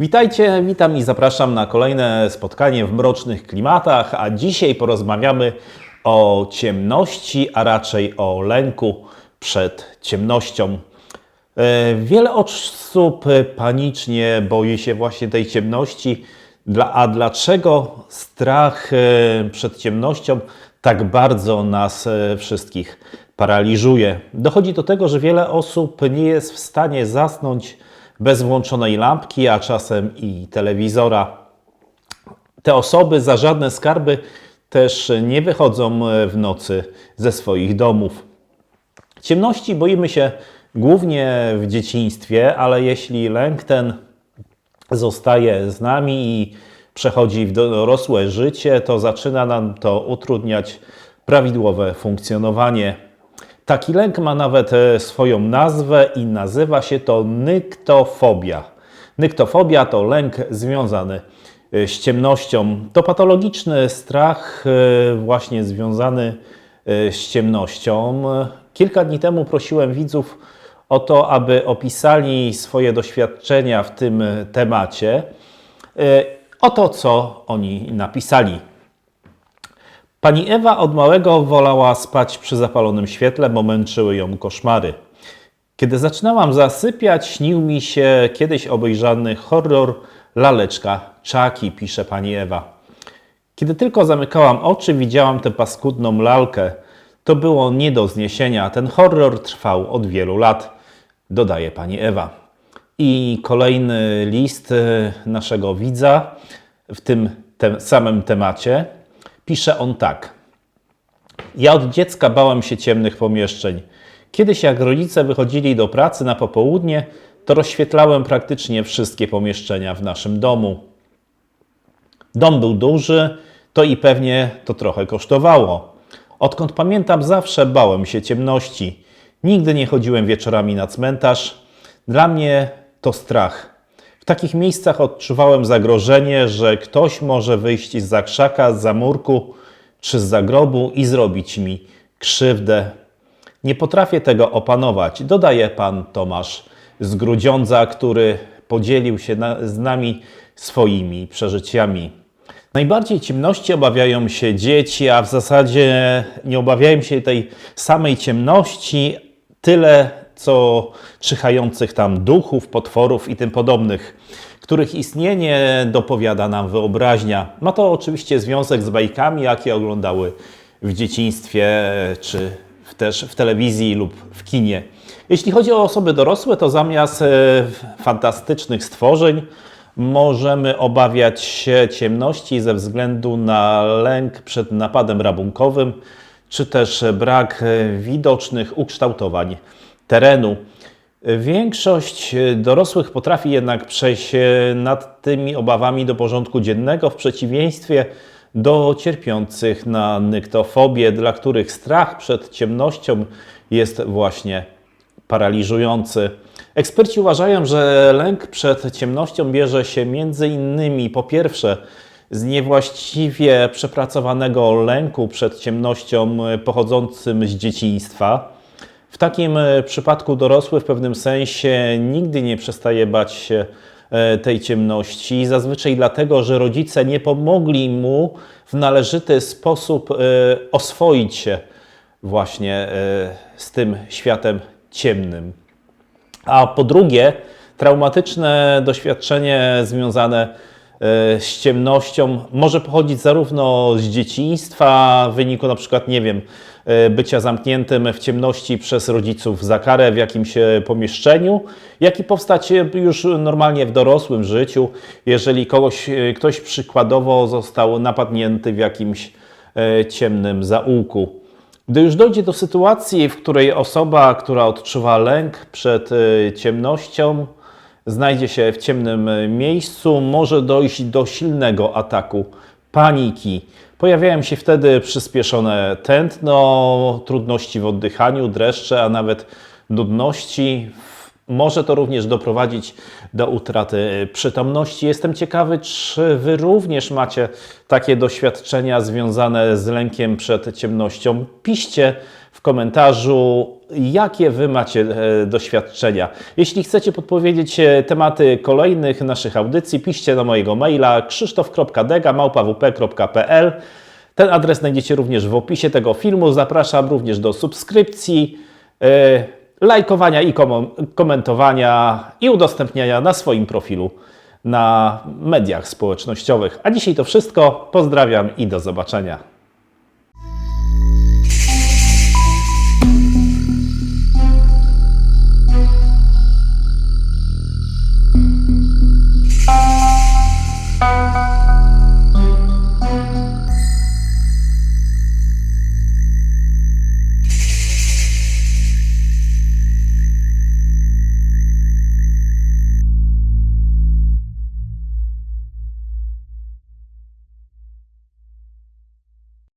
Witajcie, witam i zapraszam na kolejne spotkanie w mrocznych klimatach, a dzisiaj porozmawiamy o ciemności, a raczej o lęku przed ciemnością. E, Wiele osób panicznie boi się właśnie tej ciemności. A dlaczego strach e, przed ciemnością tak bardzo nas e, wszystkich paraliżuje? Dochodzi do tego, że wiele osób nie jest w stanie zasnąć bez włączonej lampki, a czasem i telewizora. Te osoby za żadne skarby też nie wychodzą e, w nocy ze swoich domów. Ciemności boimy się głównie w dzieciństwie, ale jeśli lęk ten zostaje z nami i przechodzi w dorosłe życie, to zaczyna nam to utrudniać prawidłowe funkcjonowanie. Taki lęk ma nawet e, swoją nazwę i nazywa się to nyktofobia. Nyktofobia to lęk związany e, z ciemnością. To patologiczny strach e, właśnie związany z ciemnością. Kilka dni temu prosiłem widzów o to, aby opisali swoje doświadczenia w tym temacie. E, Oto co oni napisali. Pani Ewa od małego wolała spać przy zapalonym świetle, bo męczyły ją koszmary. Kiedy zaczynałam zasypiać, śnił mi się kiedyś obejrzany horror Laleczka Czaki, pisze pani Ewa. Kiedy tylko zamykałam oczy, widziałam tę paskudną lalkę. To było nie do zniesienia. Ten horror trwał od wielu lat, dodaje pani Ewa. I kolejny list e, naszego widza w tym te samym temacie. Pisze on tak. Ja od dziecka bałem się ciemnych pomieszczeń. Kiedyś, jak rodzice wychodzili do pracy na popołudnie, to rozświetlałem praktycznie wszystkie pomieszczenia w naszym domu. Dom był duży, to i pewnie to trochę kosztowało. Odkąd pamiętam, zawsze bałem się ciemności. Nigdy nie chodziłem wieczorami na cmentarz. Dla mnie to strach. W takich miejscach odczuwałem zagrożenie, że ktoś może wyjść z krzaka, z zamurku czy z zagrobu i zrobić mi krzywdę. Nie potrafię tego opanować, dodaje pan Tomasz z Grudziądza, który podzielił się na, z nami swoimi przeżyciami. Najbardziej ciemności obawiają się dzieci, a w zasadzie nie obawiają się tej samej ciemności, tyle co czyhających tam duchów, potworów i tym podobnych, których istnienie dopowiada nam wyobraźnia. Ma to oczywiście związek z bajkami, jakie oglądały w dzieciństwie, czy też w telewizji lub w kinie. Jeśli chodzi o osoby dorosłe, to zamiast e, fantastycznych stworzeń możemy obawiać się ciemności ze względu na lęk przed napadem rabunkowym, czy też brak e, widocznych ukształtowań terenu. Większość dorosłych potrafi jednak przejść e, nad tymi obawami do porządku dziennego, w przeciwieństwie do cierpiących na nyktofobię, dla których strach przed ciemnością jest właśnie paraliżujący. Eksperci uważają, że lęk przed ciemnością bierze się między innymi po pierwsze z niewłaściwie przepracowanego lęku przed ciemnością e, pochodzącym z dzieciństwa. W takim e, przypadku dorosły w pewnym sensie nigdy nie przestaje bać się e, tej ciemności, zazwyczaj dlatego, że rodzice nie pomogli mu w należyty sposób e, oswoić się właśnie z tym światem ciemnym. A po drugie, traumatyczne doświadczenie związane z ciemnością może pochodzić zarówno z dzieciństwa, w wyniku na przykład, nie wiem, bycia zamkniętym w ciemności przez rodziców za karę w jakimś e, pomieszczeniu, jak i powstać e, już normalnie w dorosłym życiu, jeżeli kogoś, e, ktoś przykładowo został napadnięty w jakimś e, ciemnym zaułku. Gdy już dojdzie do sytuacji, w której osoba, która odczuwa lęk przed ciemnością, znajdzie się w ciemnym miejscu, może dojść do silnego ataku paniki. Pojawiają się wtedy przyspieszone tętno, trudności w oddychaniu, dreszcze, a nawet nudności. Może to również doprowadzić do utraty przytomności. Jestem ciekawy, czy Wy również macie takie doświadczenia związane z lękiem przed ciemnością. Piszcie w komentarzu, jakie Wy macie e, doświadczenia. Jeśli chcecie podpowiedzieć e, tematy kolejnych naszych audycji, piszcie na mojego maila krzysztof.dega.małpawp.pl Ten adres znajdziecie również w opisie tego filmu. Zapraszam również do subskrypcji, e, lajkowania i komentowania i udostępniania na swoim profilu na mediach społecznościowych. A dzisiaj to wszystko. Pozdrawiam i do zobaczenia.